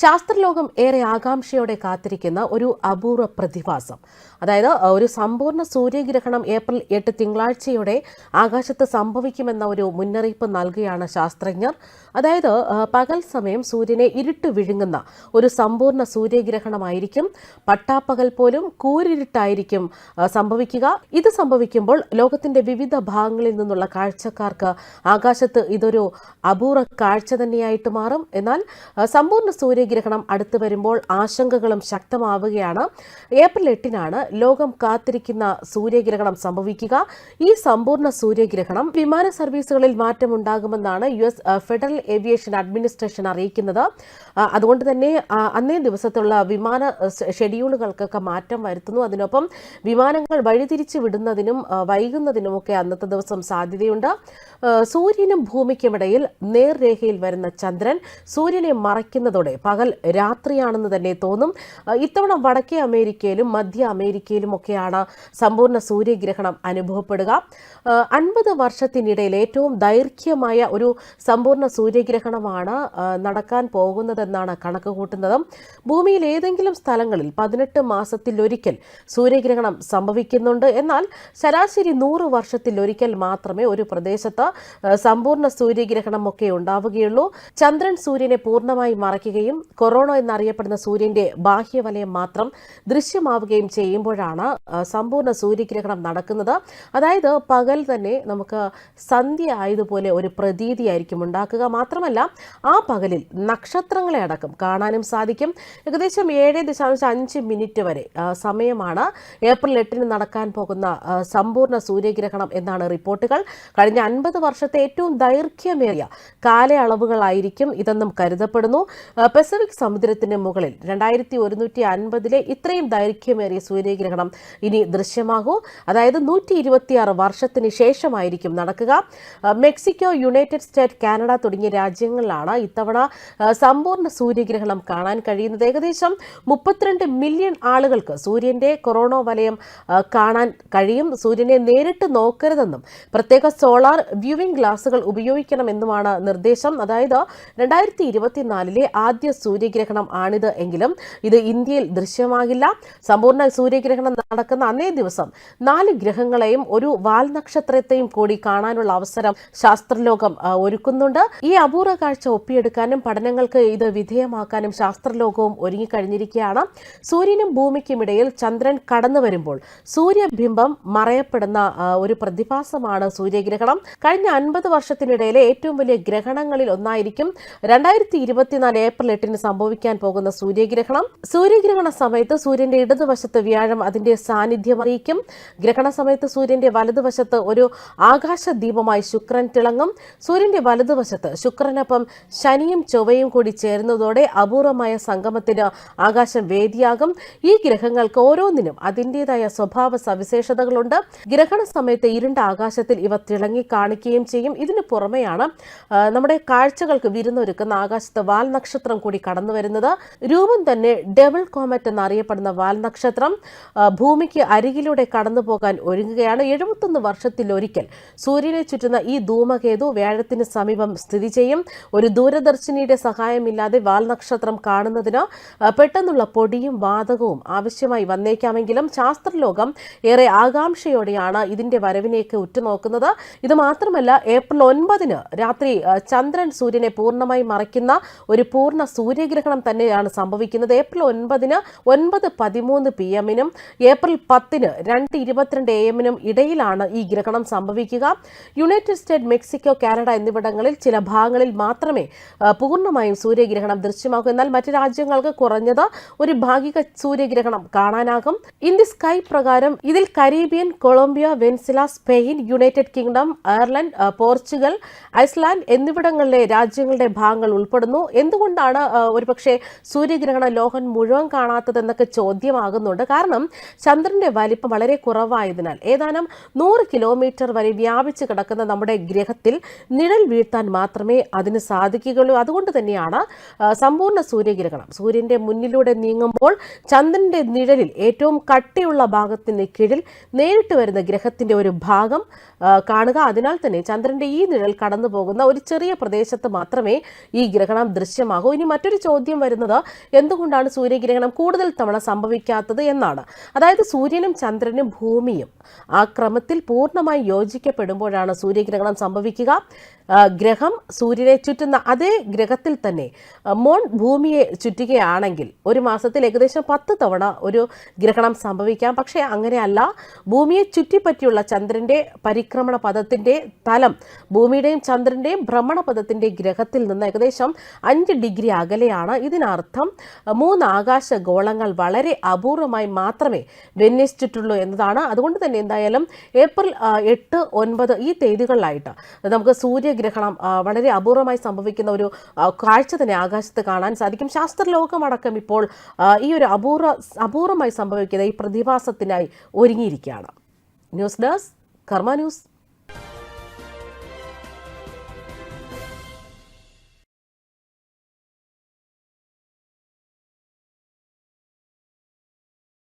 ശാസ്ത്രലോകം ഏറെ ആകാംക്ഷയോടെ കാത്തിരിക്കുന്ന ഒരു അപൂർവ പ്രതിഭാസം. അതായത് ഒരു സമ്പൂർണ സൂര്യഗ്രഹണം ഏപ്രിൽ എട്ട് തിങ്കളാഴ്ചയോടെ ആകാശത്ത് സംഭവിക്കുമെന്ന ഒരു മുന്നറിയിപ്പ് നൽകുകയാണ് ശാസ്ത്രജ്ഞർ. അതായത് പകൽ സമയം സൂര്യനെ ഇരുട്ട് വിഴുങ്ങുന്ന ഒരു സമ്പൂർണ സൂര്യഗ്രഹണമായിരിക്കും. പട്ടാപ്പകൽ പോലും കൂരിരുട്ടായിരിക്കും സംഭവിക്കുക. ഇത് സംഭവിക്കുമ്പോൾ ലോകത്തിന്റെ വിവിധ ഭാഗങ്ങളിൽ നിന്നുള്ള കാഴ്ചക്കാർക്ക് ആകാശത്ത് ഇതൊരു അപൂർവ കാഴ്ച തന്നെയായിട്ട് മാറും. എന്നാൽ സമ്പൂർണ സമ്പൂർണ സൂര്യഗ്രഹണം അടുത്തു വരുമ്പോൾ ആശങ്കകളും ശക്തമാവുകയാണ്. ഏപ്രിൽ എട്ടിനാണ് ലോകം കാത്തിരിക്കുന്ന സൂര്യഗ്രഹണം സംഭവിക്കുക. ഈ സമ്പൂർണ സൂര്യഗ്രഹണം വിമാന സർവീസുകളിൽ മാറ്റമുണ്ടാകുമെന്നാണ് U S federal aviation administration അറിയിക്കുന്നത്. അതുകൊണ്ട് തന്നെ അന്നേ ദിവസത്തുള്ള വിമാന ഷെഡ്യൂളുകൾക്കൊക്കെ മാറ്റം വരുത്തുന്നു. അതിനൊപ്പം വിമാനങ്ങൾ വഴിതിരിച്ചു വിടുന്നതിനും വൈകുന്നതിനുമൊക്കെ അന്നത്തെ ദിവസം സാധ്യതയുണ്ട്. സൂര്യനും ഭൂമിക്കുമിടയിൽ നേർരേഖയിൽ വരുന്ന ചന്ദ്രൻ സൂര്യനെ മറയ്ക്കുന്നതോടെ പകൽ രാത്രിയാണെന്ന് തന്നെ തോന്നും. ഇത്തവണ വടക്കേ അമേരിക്കയിലും മധ്യ അമേരിക്കയിലും ഒക്കെയാണ് സമ്പൂർണ സൂര്യഗ്രഹണം അനുഭവപ്പെടുക. അൻപത് വർഷത്തിനിടയിൽ ഏറ്റവും ദൈർഘ്യമായ ഒരു സമ്പൂർണ സൂര്യഗ്രഹണമാണ് നടക്കാൻ പോകുന്നതെന്നാണ് കണക്ക് കൂട്ടുന്നത് ഭൂമിയിൽ ഏതെങ്കിലും സ്ഥലങ്ങളിൽ പതിനെട്ട് മാസത്തിലൊരിക്കൽ സൂര്യഗ്രഹണം സംഭവിക്കുന്നുണ്ട്. എന്നാൽ ശരാശരി നൂറ് വർഷത്തിലൊരിക്കൽ മാത്രമേ ഒരു പ്രദേശത്ത് സമ്പൂർണ സൂര്യഗ്രഹണം ഒക്കെ ഉണ്ടാവുകയുള്ളൂ. ചന്ദ്രൻ സൂര്യനെ പൂർണമായി മറയ്ക്കുകയും കൊറോണ എന്നറിയപ്പെടുന്ന സൂര്യന്റെ ബാഹ്യവലയം മാത്രം ദൃശ്യമാവുകയും ചെയ്യുമ്പോഴാണ് സമ്പൂർണ സൂര്യഗ്രഹണം നടക്കുന്നത്. അതായത് പകൽ തന്നെ നമുക്ക് സന്ധ്യ ആയതുപോലെ ഒരു പ്രതീതിയായിരിക്കും ഉണ്ടാക്കുക. മാത്രമല്ല ആ പകലിൽ നക്ഷത്രങ്ങളെ അടക്കം കാണാനും സാധിക്കും. ഏകദേശം ഏഴ് ദശാംശം അഞ്ച് മിനിറ്റ് വരെ സമയമാണ് ഏപ്രിൽ എട്ടിന് നടക്കാൻ പോകുന്ന സമ്പൂർണ സൂര്യഗ്രഹണം എന്നാണ് റിപ്പോർട്ടുകൾ. കഴിഞ്ഞ അൻപത് വർഷത്തെ ഏറ്റവും ദൈർഘ്യമേറിയ കാലയളവുകളായിരിക്കും ഇതെന്നും കരുതപ്പെടുന്നു. പസഫിക് സമുദ്രത്തിന് മുകളിൽ രണ്ടായിരത്തി ഒരുന്നൂറ്റി അൻപതിലെ ഇത്രയും ദൈർഘ്യമേറിയ സൂര്യഗ്രഹണം ഇനി ദൃശ്യമാകൂ. അതായത് നൂറ്റി ഇരുപത്തിയാറ് വർഷത്തിന് ശേഷമായിരിക്കും നടക്കുക. മെക്സിക്കോ യുണൈറ്റഡ് സ്റ്റേറ്റ് കാനഡ തുടങ്ങിയ രാജ്യങ്ങളിലാണ് ഇത്തവണ സമ്പൂർണ സൂര്യഗ്രഹണം കാണാൻ കഴിയുന്നത്. ഏകദേശം മുപ്പത്തിരണ്ട് മില്യൺ ആളുകൾക്ക് സൂര്യന്റെ കൊറോണ വലയം കാണാൻ കഴിയും. സൂര്യനെ നേരിട്ട് നോക്കരുതെന്നും പ്രത്യേക സോളാർ വ്യൂവിംഗ് ഗ്ലാസുകൾ ഉപയോഗിക്കണമെന്നുമാണ് നിർദ്ദേശം. അതായത് രണ്ടായിരത്തി ഇരുപത്തിനാലിലെ ആദ്യ സൂര്യഗ്രഹണം ആണിത് എങ്കിലും ഇത് ഇന്ത്യയിൽ ദൃശ്യമാകില്ല. സമ്പൂർണ സൂര്യഗ്രഹണം നടക്കുന്ന അന്നേ ദിവസം നാല് ഗ്രഹങ്ങളെയും ഒരു വാൽ നക്ഷത്രത്തെയും കൂടി കാണാനുള്ള അവസരം ശാസ്ത്രലോകം ഒരുക്കുന്നുണ്ട്. ഈ അപൂർവ കാഴ്ച ഒപ്പിയെടുക്കാനും പഠനങ്ങൾക്ക് ഇത് വിധേയമാക്കാനും ശാസ്ത്രലോകവും ഒരുങ്ങിക്കഴിഞ്ഞിരിക്കുകയാണ്. സൂര്യനും ഭൂമിക്കും ഇടയിൽ ചന്ദ്രൻ കടന്നു വരുമ്പോൾ സൂര്യബിംബം മറയപ്പെടുന്ന ഒരു പ്രതിഭാസമാണ് സൂര്യഗ്രഹണം. കഴിഞ്ഞ അൻപത് വർഷത്തിനിടയിലെ ഏറ്റവും വലിയ ഗ്രഹണങ്ങളിൽ ഒന്നായിരിക്കും. രണ്ടായിരത്തി ഇരുപത്തിനാല് ഏപ്രിൽ എട്ടിന് സംഭവിക്കാൻ പോകുന്ന സൂര്യഗ്രഹണം. സൂര്യഗ്രഹണ സമയത്ത് സൂര്യന്റെ ഇടതുവശത്ത് വ്യാഴം അതിന്റെ സാന്നിധ്യം അറിയിക്കും. ഗ്രഹണ സമയത്ത് സൂര്യന്റെ വലതുവശത്ത് ഒരു ആകാശ ദീപമായി ശുക്രൻ തിളങ്ങും. സൂര്യന്റെ വലതുവശത്ത് ശുക്രനൊപ്പം ശനിയും ചൊവ്വയും കൂടി ചേരുന്നതോടെ അപൂർവമായ സംഗമത്തിന് ആകാശം വേദിയാകും. ഈ ഗ്രഹങ്ങൾക്ക് ഓരോന്നിനും അതിന്റെതായ സ്വഭാവ സവിശേഷതകളുണ്ട്. ഗ്രഹണ സമയത്ത് ഇരുണ്ട ആകാശത്തിൽ ഇവ തിളങ്ങി കാണിക്കുകയും ചെയ്യും. ഇതിനു പുറമെയാണ് നമ്മുടെ കാഴ്ചകൾക്ക് വിരുന്നൊരുക്കുന്ന ആകാശത്ത് വാൽ നക്ഷത്രം കൂടി കടന്നു വരുന്നത്. രൂപം തന്നെ ഡബിൾ കോമറ്റ് എന്നറിയപ്പെടുന്ന വാൽ നക്ഷത്രം ആ, ഭൂമിക്ക് അരികിലൂടെ കടന്നു പോകാൻ ഒരുങ്ങുകയാണ്. എഴുപത്തൊന്ന് വർഷത്തിലൊരിക്കൽ സൂര്യനെ ചുറ്റുന്ന ഈ ധൂമകേതു വ്യാഴത്തിന് സമീപം സ്ഥിതി ചെയ്യും. ഒരു ദൂരദർശിനിയുടെ സഹായമില്ലാതെ വാൽനക്ഷത്രം കാണുന്നതിന് പെട്ടെന്നുള്ള പൊടിയും വാതകവും ആവശ്യമായി വന്നേക്കാമെങ്കിലും ശാസ്ത്രലോകം ഏറെ ആകാംക്ഷയോടെയാണ് ഇതിന്റെ വരവിനേക്ക് ഉറ്റുനോക്കുന്നത്. ഇത് മാത്രമല്ല ഏപ്രിൽ ഒൻപതിന് രാത്രി ചന്ദ്രൻ സൂര്യനെ പൂർണമായി മറയ്ക്കുന്ന ഒരു പൂർണ സൂര്യഗ്രഹണം തന്നെയാണ് സംഭവിക്കുന്നത്. ഏപ്രിൽ ഒൻപതിന് ഒൻപത് പതിമൂന്ന് പി എമ്മിനും ഏപ്രിൽ പത്തിന് രണ്ട് ഇരുപത്തിരണ്ട് എ എമ്മിനും ഇടയിലാണ് ഈ ഗ്രഹണം സംഭവിക്കുക. യുണൈറ്റഡ് സ്റ്റേറ്റ് മെക്സിക്കോ കാനഡ എന്നിവിടങ്ങളിൽ ചില ഭാഗങ്ങളിൽ മാത്രമേ പൂർണമായും സൂര്യഗ്രഹണം ദൃശ്യമാകൂ. എന്നാൽ മറ്റ് രാജ്യങ്ങൾക്ക് കുറഞ്ഞത് ഒരു ഭാഗിക സൂര്യഗ്രഹണം കാണാനാകും. ഇൻ ദി സ്കൈ പ്രകാരം ഇതിൽ Caribbean Colombia Venezuela Spain United Kingdom Ireland Portugal Iceland എന്നിവിടങ്ങളിലെ രാജ്യങ്ങളുടെ ഭാഗങ്ങൾ ഉൾപ്പെടുന്നു. എന്തുകൊണ്ടാണ് ഒരുപക്ഷെ സൂര്യഗ്രഹണ ലോഹൻ മുഴുവൻ കാണാത്തതെന്നൊക്കെ ചോദ്യമാകുന്നുണ്ട്. കാരണം ചന്ദ്രന്റെ വലിപ്പം വളരെ കുറവായതിനാൽ ഏതാനും നൂറ് കിലോമീറ്റർ വരെ വ്യാപിച്ചു കിടക്കുന്ന നമ്മുടെ ഗ്രഹത്തിൽ നിഴൽ വീഴ്ത്താൻ മാത്രമേ അതിന് സാധിക്കുകയുള്ളൂ. അതുകൊണ്ട് തന്നെയാണ് സമ്പൂർണ സൂര്യഗ്രഹണം. സൂര്യന്റെ മുന്നിലൂടെ നീങ്ങുമ്പോൾ ചന്ദ്രന്റെ നിഴലിൽ ഏറ്റവും കട്ടിയുള്ള ഭാഗത്തിന് കീഴിൽ നേരിട്ട് വരുന്ന ഗ്രഹത്തിന്റെ ഒരു ഭാഗം കാണുക. അതിനാൽ തന്നെ ചന്ദ്രന്റെ ഈ നിഴൽ കടന്നു പോകുന്ന ഒരു ചെറിയ പ്രദേശത്ത് മാത്രമേ ഈ ഗ്രഹണം ദൃശ്യമാകൂ. ഇനി മറ്റൊരു മറ്റൊരു ചോദ്യം വരുന്നത് എന്തുകൊണ്ടാണ് സൂര്യഗ്രഹണം കൂടുതൽ തവണ സംഭവിക്കാത്തത് എന്നാണ്. അതായത് സൂര്യനും ചന്ദ്രനും ഭൂമിയും ആ ക്രമത്തിൽ പൂർണമായി യോജിക്കപ്പെടുമ്പോഴാണ് സൂര്യഗ്രഹണം സംഭവിക്കുക. ഗ്രഹം സൂര്യനെ ചുറ്റുന്ന അതേ ഗ്രഹത്തിൽ തന്നെ മോൺ ഭൂമിയെ ചുറ്റുകയാണെങ്കിൽ ഒരു മാസത്തിൽ ഏകദേശം പത്ത് തവണ ഒരു ഗ്രഹണം സംഭവിക്കാം. പക്ഷേ അങ്ങനെയല്ല. ഭൂമിയെ ചുറ്റിപ്പറ്റിയുള്ള ചന്ദ്രന്റെ പരിക്രമണ പദത്തിന്റെ തലം ഭൂമിയുടെയും ചന്ദ്രന്റെയും ഭ്രമണപഥത്തിന്റെ ഗ്രഹത്തിൽ നിന്ന് ഏകദേശം അഞ്ച് ഡിഗ്രി അകലെയാണ് ഇതിനർത്ഥം മൂന്ന് ആകാശ ഗോളങ്ങൾ വളരെ അപൂർവമായി മാത്രമേ വിന്യസിച്ചിട്ടുള്ളൂ എന്നതാണ്. അതുകൊണ്ട് തന്നെ എന്തായാലും ഏപ്രിൽ എട്ട് ഒൻപത് ഈ തീയതികളിലായിട്ട് നമുക്ക് സൂര്യഗ്രഹണം വളരെ അപൂർവമായി സംഭവിക്കുന്ന ഒരു കാഴ്ച തന്നെ ആകാശത്ത് കാണാൻ സാധിക്കും. ശാസ്ത്രലോകമടക്കം ഇപ്പോൾ ഈ ഒരു അപൂർവ അപൂർവമായി സംഭവിക്കുന്ന ഈ പ്രതിഭാസത്തിനായി ഒരുങ്ങിയിരിക്കുകയാണ്. News desk Karma news.